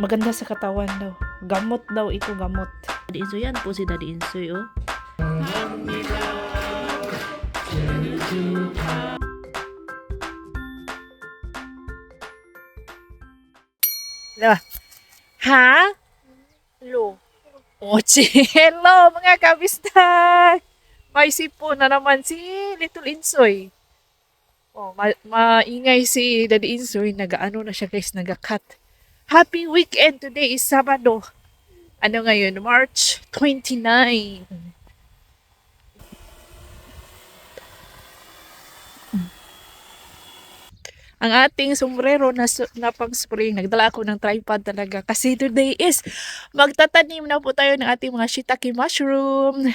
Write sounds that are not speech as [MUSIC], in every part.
maganda sa katawan daw. Gamot daw ito, gamot. Daddy Insoy yan po si Daddy Insoy, oh. Diba? Ha? Hello. Ochi, hello mga kabistak! May sipo na naman si Little Insoy. Oh, ma- maingay si Daddy Insoy. Nag-ano na siya guys, nag-cut. Happy weekend! Today is Sabado. Ano ngayon? March 29. ang ating sombrero na, na pang spring. Nagdala ako ng tripod talaga. Kasi today is magtatanim na po tayo ng ating mga shiitake mushroom.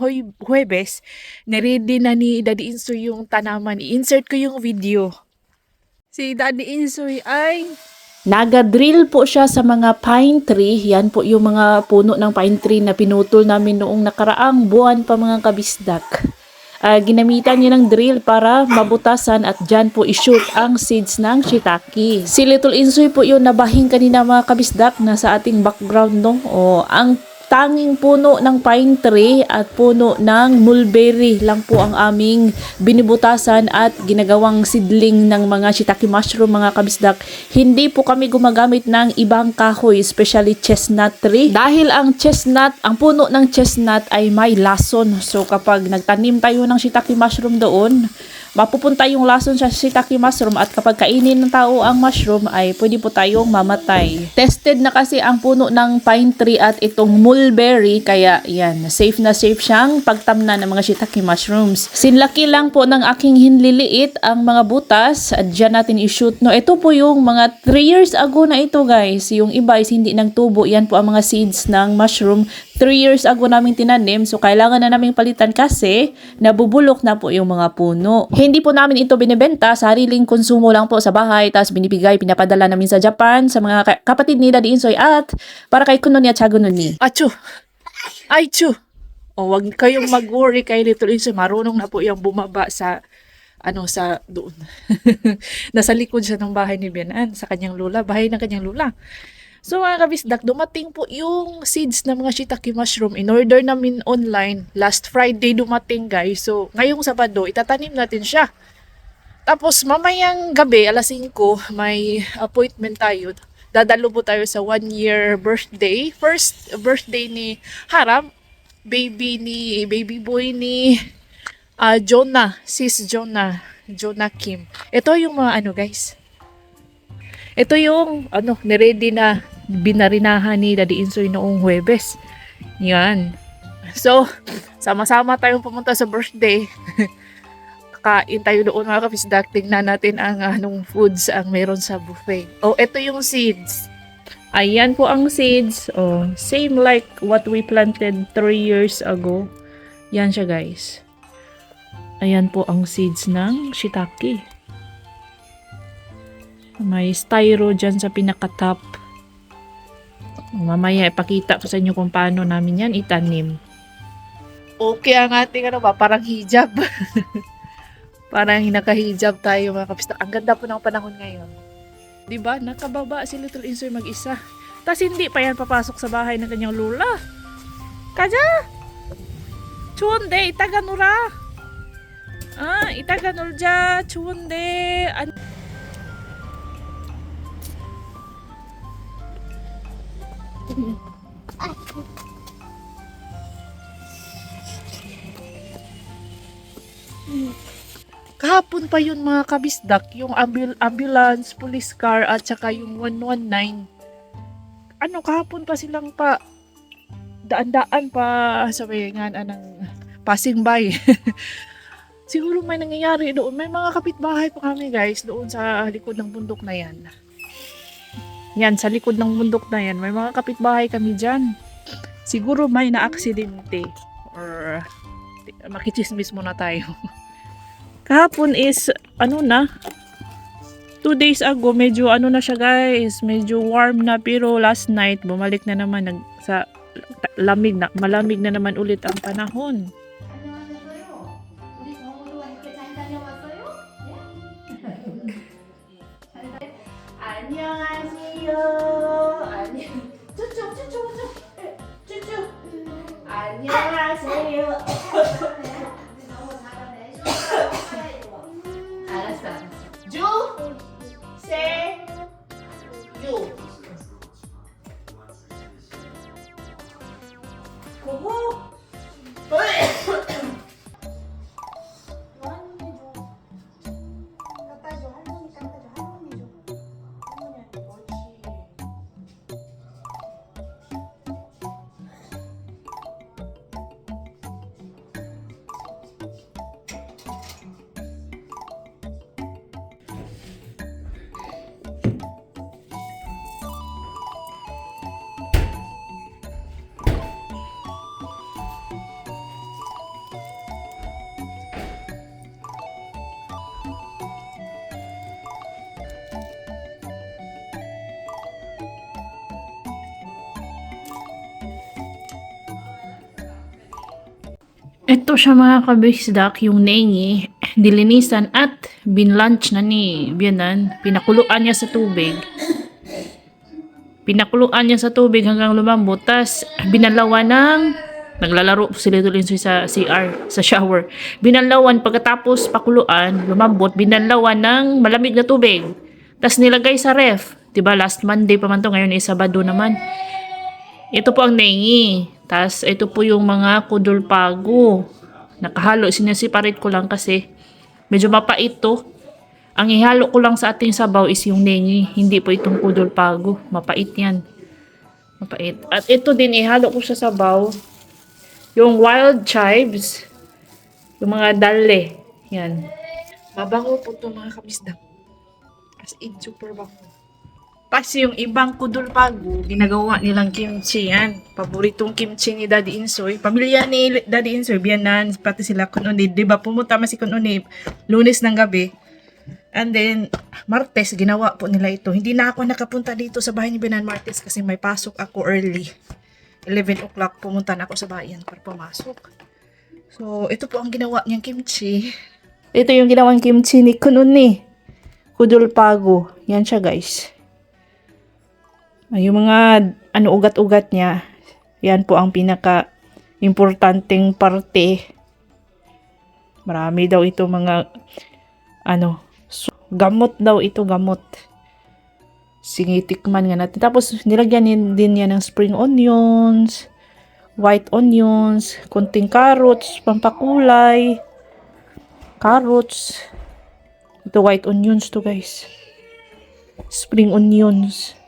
Huy- Huwebes, niready na ni Daddy Insoy yung tanaman. I-insert ko yung video. Si Daddy Insoy ay Nagadrill po siya sa mga pine tree. Yan po yung mga puno ng pine tree na pinutol namin noong nakaraang buwan pa mga kabisdak. Ah, ginamitan niya ng drill para mabutasan at dyan po ishoot ang seeds ng shiitake. Si Little Insoy po yun nabahing kanina mga kabisdak na sa ating background no. O, ang tanging puno ng pine tree at puno ng mulberry lang po ang aming binibutasan at ginagawang seedling ng mga shiitake mushroom mga kabisdak. Hindi po kami gumagamit ng ibang kahoy, especially chestnut tree. Dahil ang chestnut, ang puno ng chestnut ay may lason. So kapag nagtanim tayo ng shiitake mushroom doon, mapupunta yung lason sa shiitake mushroom at kapag kainin ng tao ang mushroom ay pwede po tayong mamatay. Tested na kasi ang puno ng pine tree at itong mulberry kaya yan, safe na safe siyang pagtamna ng mga shiitake mushrooms. Sinlaki lang po ng aking hinliliit ang mga butas at dyan natin i-shoot. No, ito po yung mga 3 years ago na ito guys. Yung iba is hindi nang tubo. Yan po ang mga seeds ng mushroom. 3 years ago namin tinanim. So kailangan na namin palitan kasi nabubulok na po yung mga puno. Hindi po namin ito binibenta. Sariling konsumo lang po sa bahay. Tapos binibigay, pinapadala namin sa Japan sa mga ka- kapatid ni Daddy Insoy at para kay Kuno ni at Chago ni. Achu! Ay, chu! O, wag kayong mag-worry kay Little Insoy. Marunong na po yung bumaba sa ano sa doon. [LAUGHS] Nasa likod siya ng bahay ni Bianan sa kanyang lula, bahay ng kanyang lula. So mga kabisdak, dumating po yung seeds ng mga shiitake mushroom. In order namin online, last Friday dumating guys. So ngayong Sabado, itatanim natin siya. Tapos mamayang gabi, alas 5, may appointment tayo. Dadalo po tayo sa one year birthday. First birthday ni Haram, baby ni, baby boy ni ah Jonah, sis Jonah, Jonah Kim. Ito yung mga ano guys. Ito yung ano, niready na binarinahan ni Daddy Insoy noong Huwebes. Yan. So, sama-sama tayong pumunta sa birthday. [LAUGHS] Kain tayo doon mga kapisdak. Tingnan natin ang anong foods ang meron sa buffet. Oh, ito yung seeds. Ayan po ang seeds. Oh, same like what we planted 3 years ago. Yan siya guys. Ayan po ang seeds ng shiitake. May styro dyan sa pinaka-top. Mamaya ipakita ko sa inyo kung paano namin yan itanim. Okay ang ating ano ba, parang hijab. [LAUGHS] parang naka-hijab tayo mga kapistak. Ang ganda po ng panahon ngayon. 'Di ba? Nakababa si Little Insoy mag-isa. Tapos hindi pa yan papasok sa bahay ng kanyang lula. Kaja! Chunde, itaganura! Ah, itaganulja, chunde. An- Kahapon pa yun mga kabisdak, yung ambul- ambulance, police car, at saka yung 119. Ano, kahapon pa silang pa, daan-daan pa, sabi nga ng passing by. [LAUGHS] Siguro may nangyayari doon. May mga kapitbahay pa kami guys, doon sa likod ng bundok na yan. Yan, sa likod ng bundok na yan, may mga kapitbahay kami dyan. Siguro may na-aksidente or makichismis muna tayo. [LAUGHS] Kahapon is, ano na, two days ago, medyo ano na siya guys, medyo warm na, pero last night, bumalik na naman nag, sa lamig na, malamig na naman ulit ang panahon. Bye. Ito siya mga kabisdak, yung nengi, [CLEARS THROAT] dilinisan at binlunch na ni Bianan. Pinakuluan niya sa tubig. Pinakuluan niya sa tubig hanggang lumambot. Tapos binalawan ng naglalaro sila tuloy sa CR, sa shower. Binalawan pagkatapos pakuluan, lumambot, binalawan ng malamig na tubig. Tapos nilagay sa ref. 'Di ba last Monday pa man to, ngayon is Sabado naman. Ito po ang nengi. Tapos ito po yung mga kudulpago. Nakahalo, sinasiparate ko lang kasi medyo mapait to. Ang ihalo ko lang sa ating sabaw is yung nengi. Hindi po itong kudulpago. Mapait yan. Mapait. At ito din, ihalo ko sa sabaw. Yung wild chives. Yung mga dale. Yan. Mabango po to mga kabisdak. As in, super bango. Kasi yung ibang kudulpago, ginagawa nilang kimchi yan. Paboritong kimchi ni Daddy Insoy. Pamilya ni Daddy Insoy, biyanan, pati sila kununib. Di ba pumunta man si kununib, lunes ng gabi. And then, Martes, ginawa po nila ito. Hindi na ako nakapunta dito sa bahay ni Binan Martes kasi may pasok ako early. 11 o'clock, pumunta na ako sa bayan para pumasok. So, ito po ang ginawa niyang kimchi. Ito yung ginawang kimchi ni Kununi. Kudulpago. Yan siya guys. Ay, Yung mga ano ugat-ugat niya. Yan po ang pinaka importanteng parte. Marami daw ito mga ano gamot daw ito gamot. Sige, tikman nga natin. Tapos nilagyan din, yan ng spring onions, white onions, konting carrots, pampakulay carrots. Ito white onions to guys. Spring onions.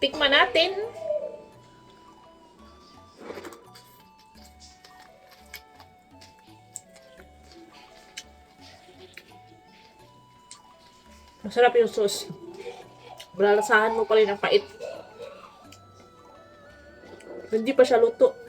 Tikman natin. Masarap yung sauce. Malalasahan mo pa rin ang pait. Hindi pa siya luto.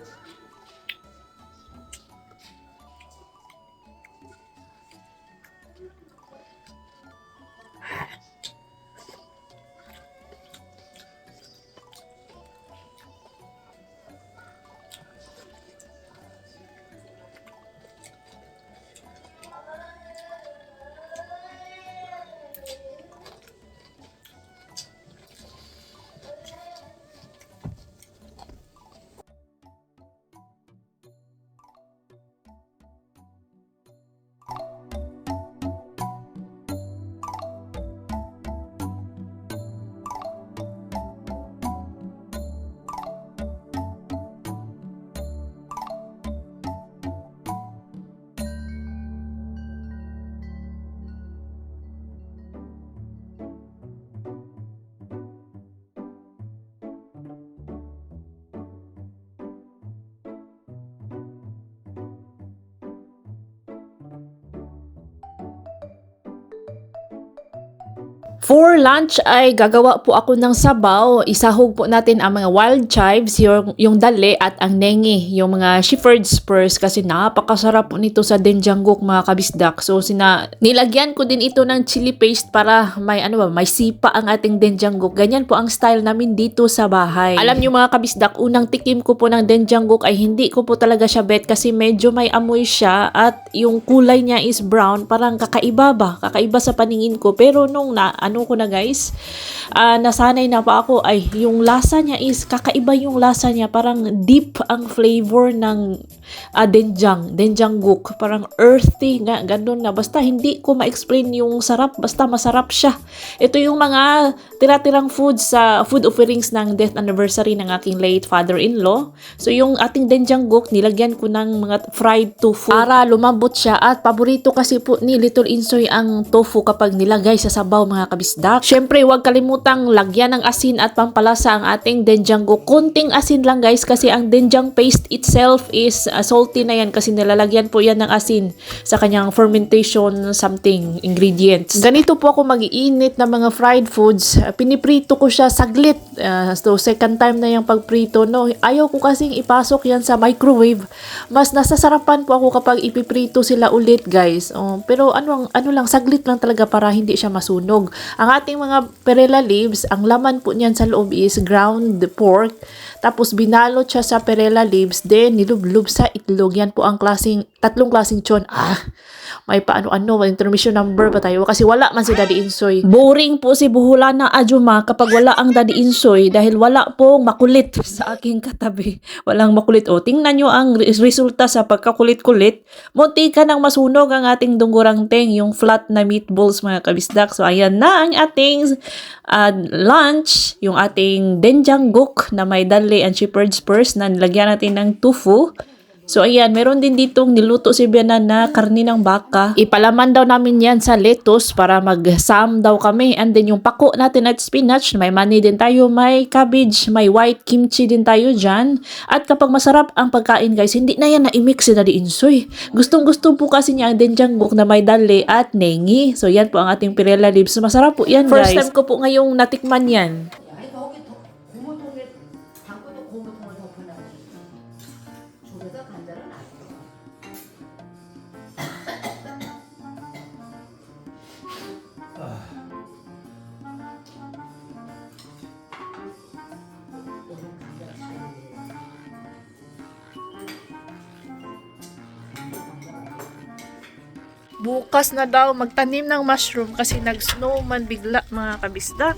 For lunch ay gagawa po ako ng sabaw. Isahog po natin ang mga wild chives, yung, yung dali at ang nengi, yung mga shepherd spurs kasi napakasarap po nito sa denjanggok mga kabisdak. So sina nilagyan ko din ito ng chili paste para may ano ba, may sipa ang ating denjanggok. Ganyan po ang style namin dito sa bahay. Alam niyo mga kabisdak, unang tikim ko po ng denjanggok ay hindi ko po talaga siya bet kasi medyo may amoy siya at yung kulay niya is brown, parang kakaiba ba? Kakaiba sa paningin ko. Pero nung na ano ko na guys, ah, nasanay na pa ako? Ay yung lasa niya is kakaiba yung lasa niya, parang deep ang flavor ng ah, denjang, denjangguk, parang earthy nga, ganun na. Basta hindi ko ma-explain yung sarap, basta masarap siya. Ito yung mga tira-tirang food sa food offerings ng death anniversary ng aking late father-in-law. So yung ating denjangguk, nilagyan ko ng mga fried tofu para lumambot siya at paborito kasi po ni Little Insoy ang tofu kapag nilagay sa sabaw mga kabisdak. Syempre, huwag kalimutang lagyan ng asin at pampalasa ang ating denjangguk. Konting asin lang guys kasi ang denjang paste itself is uh, salty na yan kasi nilalagyan po yan ng asin sa kanyang fermentation something ingredients. Ganito po ako mag-iinit ng mga fried foods. Ah, Piniprito ko siya saglit. Ah, so second time na yung pagprito no. Ayaw ko kasing ipasok yan sa microwave. Mas nasasarapan po ako kapag ipiprito sila ulit guys. Oh, pero ano ano lang saglit lang talaga para hindi siya masunog. Ang ating mga perilla leaves, ang laman po niyan sa loob is ground pork. Tapos binalot siya sa perilla leaves, then nilublub sa itlog. Yan po ang klasing, tatlong klasing chon. Ah, may paano-ano, intermission number pa tayo. Kasi wala man si Daddy Insoy. Boring po si Buhulana Ajuma kapag wala ang Daddy Insoy dahil wala pong makulit sa aking katabi. Walang makulit. O, tingnan nyo ang re- resulta sa pagkakulit-kulit. Munti ka nang masunog ang ating dunggurang teng, yung flat na meatballs mga kabisdak. So, ayan na ang ating uh, lunch, yung ating denjangguk na may dali and shepherd's purse na nilagyan natin ng tofu. So ayan, meron din ditong niluto si Biana na karni ng baka. Ipalaman daw namin yan sa lettuce para mag-sam daw kami. And then yung pako natin at spinach, may mani din tayo, may cabbage, may white kimchi din tayo dyan. At kapag masarap ang pagkain guys, hindi na yan na-imix si Daddy Insoy. Gustong gusto po kasi niya ang denjangguk na may dali at nengi. So yan po ang ating pirela leaves. Masarap po yan guys. First time ko po ngayong natikman yan. Bukas na daw magtanim ng mushroom kasi nag-snowman bigla mga kabisdak.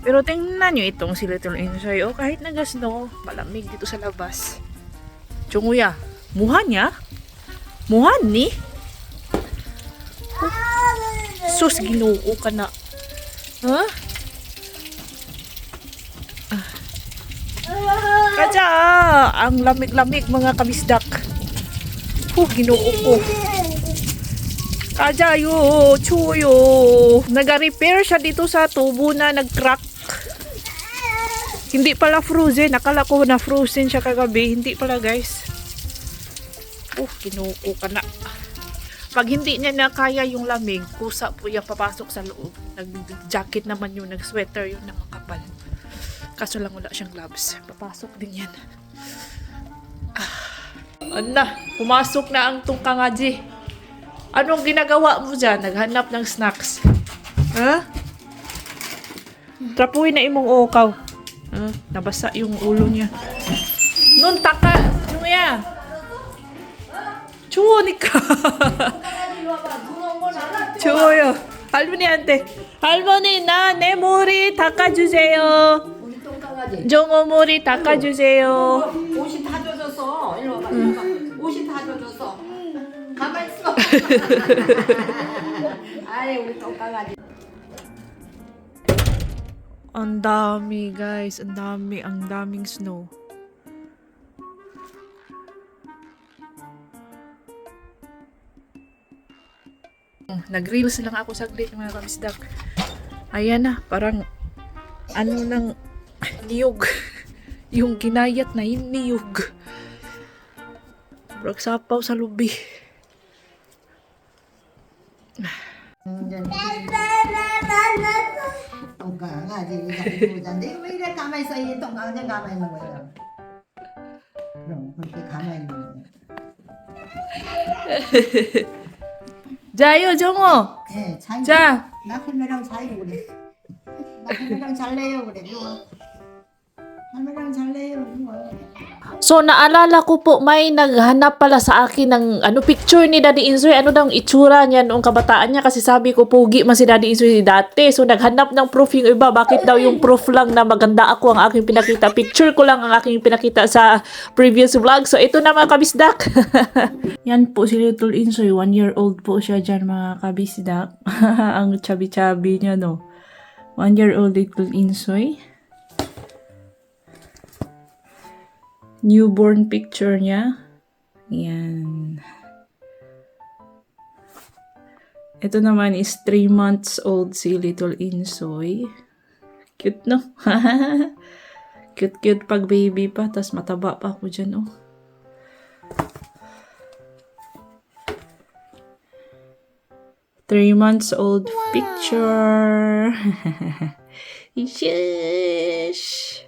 Pero tingnan nyo itong si Little Insoy. Oh, kahit nag-snow, malamig dito sa labas. Chunguya, muhan niya? Muhan ni? Oh, sus, ginoo ka na. Ha? Ah. Kadya, ang lamig-lamig mga kabisdak. Oh, ginoo ko. Kajayo, chuyo. Nag-repair siya dito sa tubo na nag-crack. Hindi pala frozen. Akala ko na frozen siya kagabi. Hindi pala guys. Oh, kinuko ka na. Pag hindi niya na kaya yung lamig, kusa po yung papasok sa loob. Nag-jacket naman yun, nag-sweater yun na makapal. Kaso lang wala siyang gloves. Papasok din yan. Ah. Ana, pumasok na ang tungkangaji. Anong ginagawa mo dyan? Naghanap ng snacks. Ha? Trapuin na imong okaw. Ha? Nabasa yung ulo niya. Nun taka! Ano ya? 추우니까. 추워요. 할머니 한테 할머니 나 내 머리 닦아주세요. 우리 똥강아지. 정어 머리 닦아주세요. 옷이 다 젖었어. 일로 와봐. 와봐. 옷이 다 젖었어. 가만 있 Ay, utong ka nga. Ang dami, guys. Ang dami. Ang daming snow. Nag-reels lang ako saglit mga kamisdak. Ayan na, parang ano nang niyog. [LAUGHS] Yung ginayat na yung niyog. Bragsapaw sa lubi. 똥강아지 보자인데 왜 이래 가만히 있어 이 똥강아지 가만히 있는 거예요. 그럼 그렇게 가만히 있는 거예요. 자요 정어. 예, 잘. 자, 나 할매랑 살고 그래. 나 할매랑 잘래요 그래. 할매랑 잘래요 이거. So naalala ko po may naghanap pala sa akin ng ano picture ni Daddy Insoy. Ano daw ang itsura niya noong kabataan niya? Kasi sabi ko pogi man si Daddy Insoy dati. So naghanap ng proof yung iba. Bakit daw yung proof lang na maganda ako ang aking pinakita? Picture ko lang ang aking pinakita sa previous vlog. So ito na mga kabisdak. [LAUGHS] Yan po si Little Insoy. One year old po siya dyan mga kabisdak. [LAUGHS] Ang chubby-chubby niya no? One year old Little Insoy newborn picture niya. Yan. Ito naman is 3 months old si Little Insoy. Cute, no? [LAUGHS] Cute-cute pag baby pa, tas mataba pa ako dyan, oh. Three months old picture. [LAUGHS] Yes!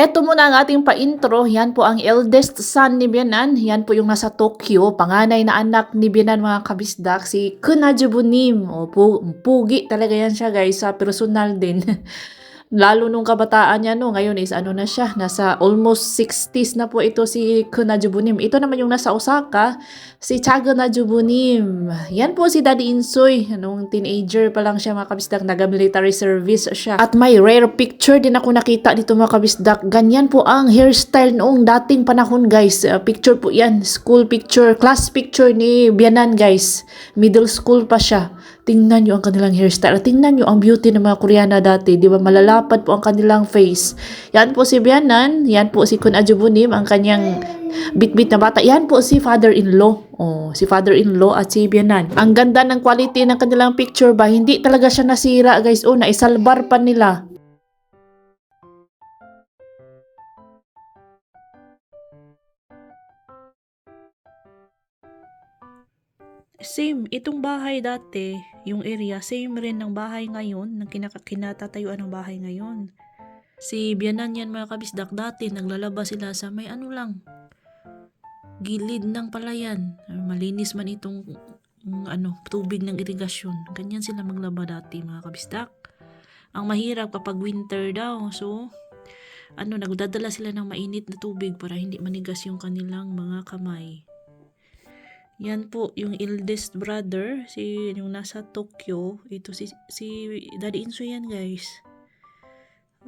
Eto muna ang ating pa-intro. Yan po ang eldest son ni Bianan. Yan po yung nasa Tokyo. Panganay na anak ni Bianan mga kabisdak. Si Kunajubunim. O, pu- pugi talaga yan siya guys. Sa personal din. [LAUGHS] Lalo nung kabataan niya no, ngayon is ano na siya, nasa almost 60s na po ito si Kunajubunim. Ito naman yung nasa Osaka, si Chaga Najubunim. Yan po si Daddy Insoy. Nung teenager pa lang siya mga kabisdak, naga-military service siya. At may rare picture din ako nakita dito mga kabisdak. Ganyan po ang hairstyle noong dating panahon guys. Uh, picture po yan, school picture, class picture ni Bianan guys. Middle school pa siya. Tingnan nyo ang kanilang hairstyle. At Tingnan nyo ang beauty ng mga Koreana dati. Di ba malalapad po ang kanilang face. Yan po si Bianan. Yan po si Kun Ajubunim, ang kanyang bit-bit na bata. Yan po si father-in-law. Oh, si father-in-law at si Bianan. Ang ganda ng quality ng kanilang picture ba? Hindi talaga siya nasira guys. Oh, naisalbar pa nila. Same, itong bahay dati, yung area, same rin ng bahay ngayon, ng kinatatayuan ng bahay ngayon. Si Bianan yan mga kabisdak dati, naglalaba sila sa may ano lang, gilid ng palayan. Malinis man itong mm, ano, tubig ng irigasyon. Ganyan sila maglaba dati mga kabisdak. Ang mahirap kapag winter daw, so ano, nagdadala sila ng mainit na tubig para hindi manigas yung kanilang mga kamay. Yan po, yung eldest brother, si yung nasa Tokyo, ito si si Daddy Inso yan, guys.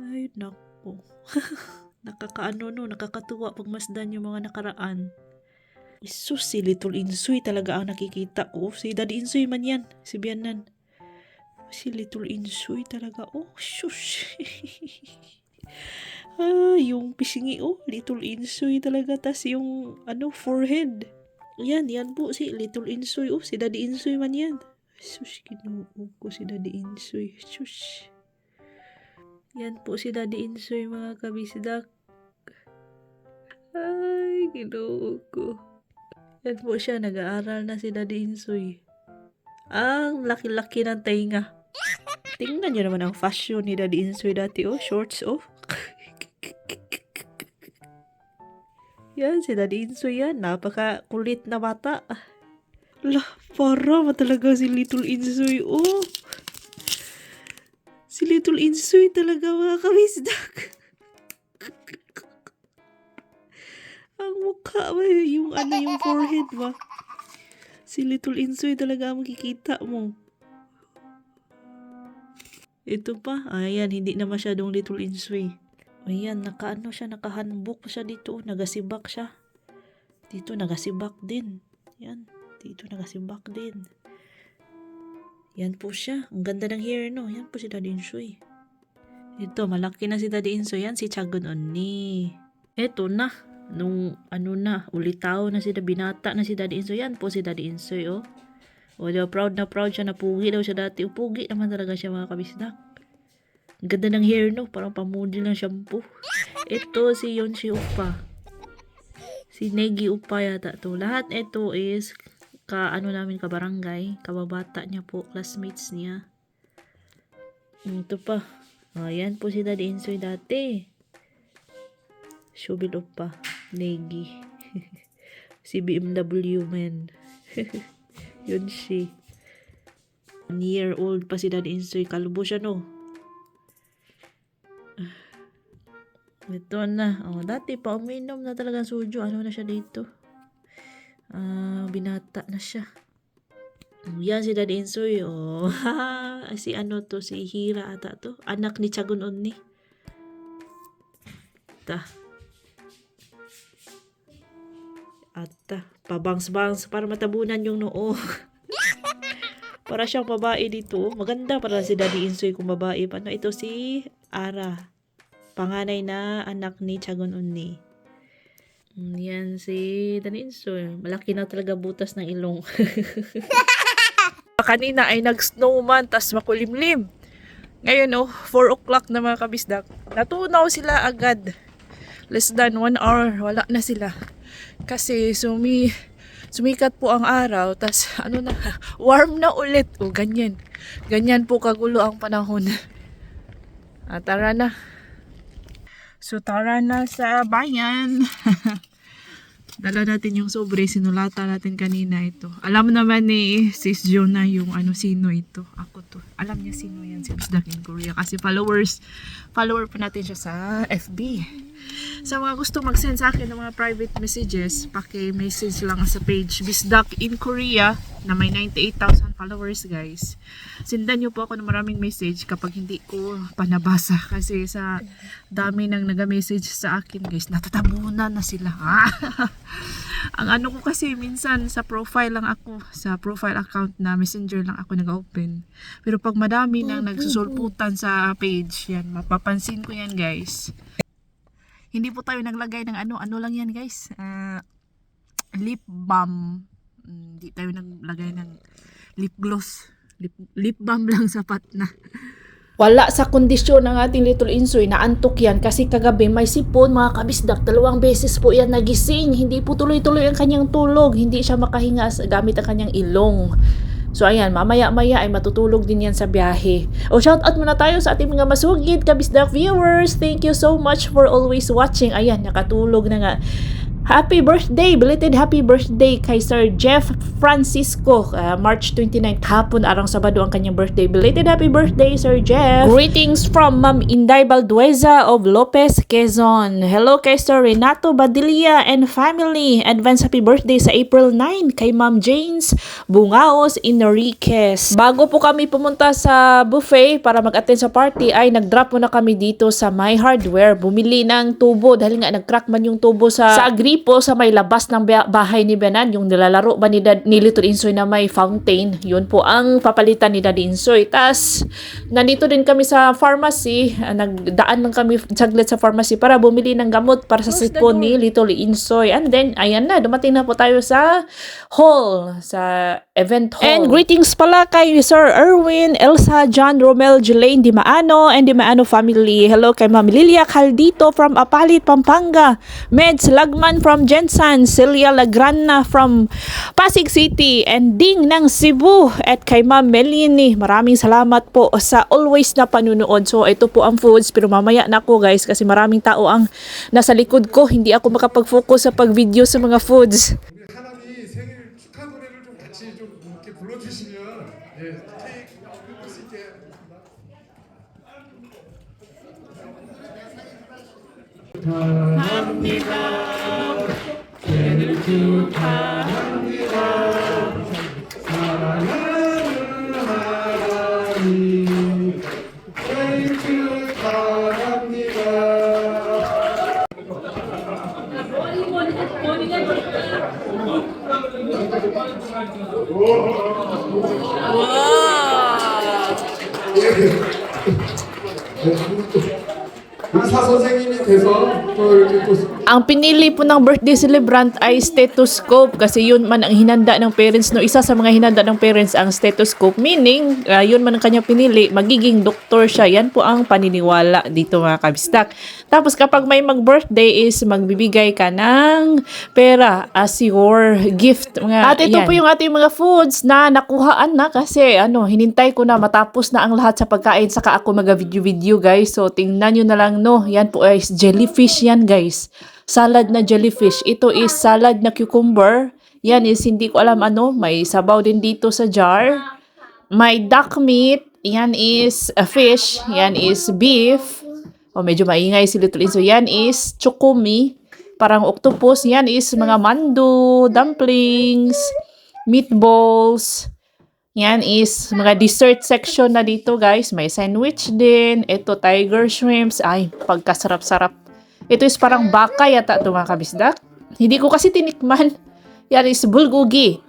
Ay, nako. [LAUGHS] Nakakaano no, nakakatuwa pag masdan yung mga nakaraan. Isus, si Little Insoy talaga ang nakikita ko. Si Daddy Insoy man yan, si Bianan. Si Little Insoy talaga. Oh, shush. [LAUGHS] ah, yung pisingi, oh, Little Insoy talaga. Tas yung, ano, forehead. Yan, yan po si Little Insoy. Oh, si Daddy Insoy man yan. Sus, kinuog ko si Daddy Insoy. Sus. Yan po si Daddy Insoy mga kabisdak. Ay, kinuog ko. Yan po siya, nag-aaral na si Daddy Insoy. Ang laki-laki ng tainga. Tingnan nyo naman ang fashion ni Daddy Insoy dati, oh. Shorts, oh. Yan, si Daddy Insoy yan. Napaka kulit na bata. Lah, para ba talaga si Little Insoy, oh. Si Little Insoy talaga mga kabisdak. [LAUGHS] ang mukha ba, yung ano, yung forehead ba? Si Little Insoy talaga ang makikita mo. Ito pa, ayan, hindi na masyadong Little Insoy. Ayan, nakaano siya, nakahanbok siya dito, nagasibak siya. Dito, nagasibak din. Yan, dito nagasibak din. Yan po siya. Ang ganda ng hair, no? Yan po si Daddy Insoy. Ito, malaki na si Daddy Insoy. Yan, si Chagon Onni. Ito na. Nung, ano na, ulitaw na si binata na si Daddy Insoy. Yan po si Daddy Insoy, oh. O, diba, proud na proud siya na pugi daw siya dati. O, pugi naman talaga siya mga kabisdak. Ganda ng hair, no? Parang pamudil ng shampoo. Ito, si Yonshi Upa. Si Negi Upa yata to. Lahat ito is ka ano namin kabarangay, kababata niya po, classmates niya. Ito pa. Ayan po si Daddy Insoy dati. Shubil Upa. Negi. [LAUGHS] si BMW man. [LAUGHS] Yun si. One year old pa si Daddy Insoy. Kalbo siya no. Ito na. Oh, dati pa uminom na talaga sujo. Ano na siya dito? Ah, binata na siya. Oh, Yan si Daddy Insoy. Oh, [LAUGHS] si ano to, si Hira ata to. Anak ni Chagun Onni. Ta. Ata. Pabangs-bangs para matabunan yung noo. [LAUGHS] para siyang babae dito. Maganda para si Daddy Insoy kung babae. Paano ito si Ara. Panganay na anak ni Chagun Unni. Mm, Yan si Daninso. Malaki na talaga butas ng ilong. [LAUGHS] Kanina ay nag-snowman, tas makulimlim. Ngayon, oh, 4 o'clock na mga kabisdak. Natunaw sila agad. Less than 1 hour, wala na sila. Kasi sumi, sumikat po ang araw, tas ano na, [LAUGHS] warm na ulit. O, ganyan. Ganyan po kagulo ang panahon. Ah, tara na. So, tara na sa bayan. [LAUGHS] Dala natin yung sobre, sinulatan natin kanina ito. Alam naman ni Sis Jonah yung ano, sino ito. Ako to. Alam niya sino yan, si Bisdak in Korea. Kasi followers, follower pa natin siya sa FB. Sa mga gusto mag-send sa akin ng mga private messages, paki-message lang sa page Bisdak in Korea na may 98,000 followers guys. Sindan niyo po ako ng maraming message kapag hindi ko panabasa kasi sa dami nang naga-message sa akin guys, natatabunan na sila. [LAUGHS] Ang ano ko kasi minsan sa profile lang ako, sa profile account na messenger lang ako nag-open. Pero pag madami nang nagsusulputan sa page, yan, mapapansin ko yan guys. Hindi po tayo naglagay ng ano, ano lang yan guys. Ah, lip balm. Hindi tayo naglagay ng lip gloss. Lip, lip balm lang [LAUGHS] sapat na. Wala sa kondisyon ng ating little insoy, naantok yan kasi kagabi may sipon mga kabisdak, dalawang beses po yan nagising, hindi po tuloy-tuloy ang kanyang tulog, hindi siya makahinga gamit ang kanyang ilong. So ayan, mamaya-maya ay matutulog din yan sa biyahe. O shout out muna tayo sa ating mga masugid kabisdak viewers. Thank you so much for always watching. Ayan, nakatulog na nga. Happy birthday! Belated happy birthday kay Sir Jeff Francisco. Uh, March 29, hapon, arang Sabado ang kanyang birthday. Belated happy birthday, Sir Jeff! Greetings from Ma'am Inday Baldueza of Lopez, Quezon. Hello kay Sir Renato Badilla and family. Advance happy birthday sa April 9 kay Ma'am James Bungaos Enriquez. Bago po kami pumunta sa buffet para mag-attend sa party, ay nag-drop muna kami dito sa My Hardware. Bumili ng tubo dahil nga nag-crack man yung tubo sa, sa agripo sa may labas ng ba- bahay ni Benan. Yung nilalaro ba ni, Dad, ni Little Insoy na may fountain. Yun po ang papalitan ni Daddy Insoy. Tas, nandito din kami sa pharmacy. Ah, Nagdaan lang kami saglit sa pharmacy para bumili ng gamot para sa sipon ni Little Insoy. And then, ayan na, dumating na po tayo sa hall, sa event hall. And greetings pala kay Sir Erwin, Elsa, John, Romel, Jelaine, Dimaano, and Dimaano family. Hello kay Ma'am Lilia Caldito from Apalit, Pampanga. Meds Lagman from Jensan, Celia Lagrana from Pasig City, and Ding ng Cebu. At kay Ma'am Melanie, maraming salamat po sa always na panunood. So, ito po ang foods, pero mamaya na ako guys, kasi maraming tao ang nasa likod ko. Hindi ako makapag-focus sa pag-video sa mga foods. 축하합니다. 생일 축하 Ang pinili po ng birthday celebrant ay stethoscope kasi yun man ang hinanda ng parents. No, isa sa mga hinanda ng parents ang stethoscope. Meaning, ah, yun man ang kanya pinili, magiging doktor siya. Yan po ang paniniwala dito mga kabistak. Tapos kapag may mag-birthday is magbibigay ka ng pera as your gift. Mga, At ito yan. po yung ating mga foods na nakuhaan na kasi ano, hinintay ko na matapos na ang lahat sa pagkain saka ako mag-video-video guys. So tingnan nyo na lang no. Yan po ay jellyfish yan guys. Salad na jellyfish. Ito is salad na cucumber. Yan is hindi ko alam ano. May sabaw din dito sa jar. May duck meat. Yan is a fish. Yan is beef. O medyo maingay si Little Inso. Yan is chukumi. Parang octopus. Yan is mga mandu, dumplings, meatballs. Yan is mga dessert section na dito guys. May sandwich din. Ito tiger shrimps. Ay, pagkasarap-sarap. Ito is parang baka yata ito mga kabisdak. Hindi ko kasi tinikman. Yan is bulgogi.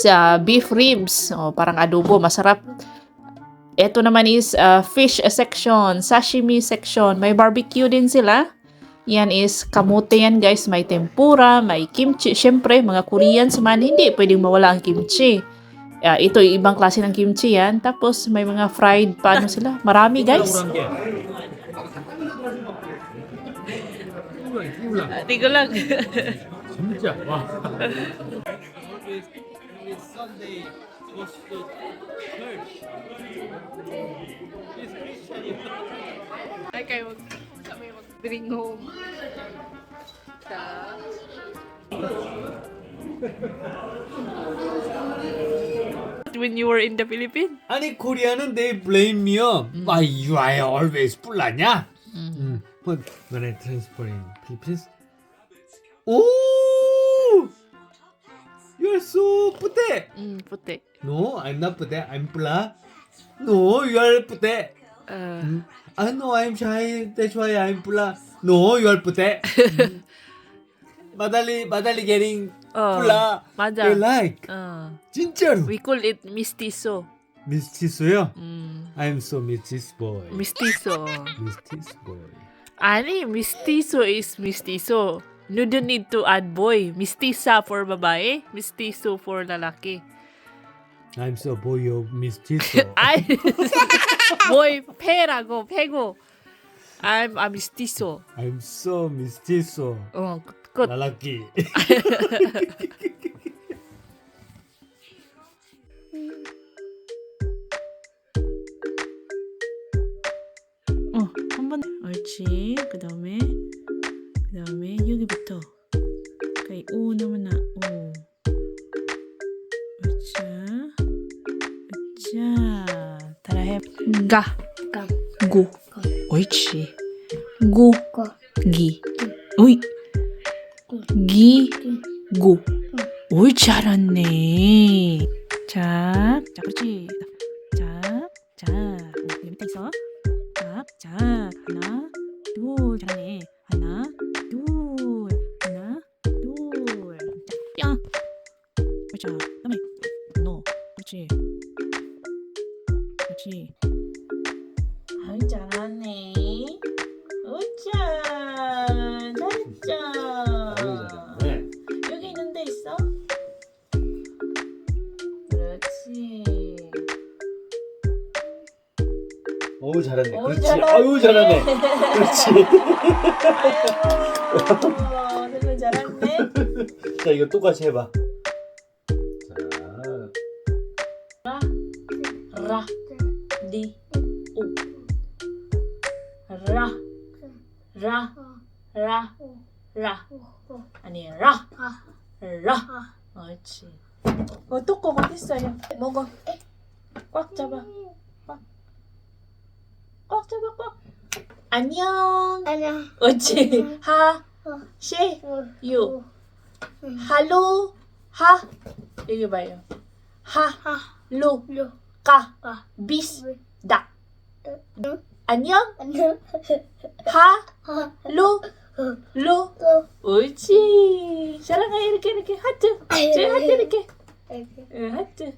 Sa beef ribs. O, parang adobo. Masarap. Ito naman is uh, fish section. Sashimi section. May barbecue din sila. Yan is kamote yan guys. May tempura, may kimchi. Siyempre, mga Koreans man, hindi pwedeng mawala ang kimchi. Ah, ito ibang klase ng kimchi yan. Tapos may mga fried paano sila. Marami guys. Ko lang. 진짜 와. Ay, kayo mag, kami mag-bring home. Sa... When you were in the Philippines? 아니 코리아는 they blame me요. Why you are always 불나냐? 음. But when I transfer in Philippines, oh, you're so puti. Mm, puti. No, I'm not puti. I'm pula. No, you are puti. Uh, I know I'm shy. That's why I'm pula. No, you are puti. Mm. madali, madali getting oh, pula. 맞아. They like. Uh, 진짜로. we call it mistiso. 미스티스요? Mm, I'm so mistis boy. mistiso. mistis boy. Ani, mistiso is mistiso. You don't need to add boy. Mistisa for babae, mistiso for lalaki. I'm so boyo mistiso. [LAUGHS] I [LAUGHS] boy pera go pego. I'm a mistiso. I'm so mistiso. Oh, good. Lalaki. [LAUGHS] 옳지. 그 다음에, 그 다음에 여기부터. 가이 오 나무나 오. 으쌰. 으쌰. 따라해. 가. 가. 고. 옳지. 고. 기. 오이. 기. 고. 옳지 잘했네. 자, 자, 그렇지. 자, 자, 오, 여기 밑에 있어. 똑같이 해봐. 자, 라, 리, 오. 라, 라, 라, 라. 아니, 라, 라. 옳지. 어, 뚜껑 어딨어요? 먹어. 꽉 잡아. 꽉. 꽉 잡아, 꽉. 안녕. 안녕. 옳지. 하, 시, 유. 할로, 하. 여기 봐요. 하, 로, 로. 까, 까. 비스, 비. 다. 응. 안녕. 안녕. 하, 하. 로, 로. 또. 옳지. 사랑해 이렇게 이렇게 하트. 제 하트 이렇게. 응, 하트.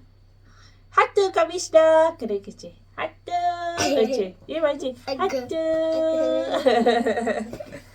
하트 가비시다. 그래 그치. 하트. 그렇지. 이 말지. 아이고. 하트. [LAUGHS]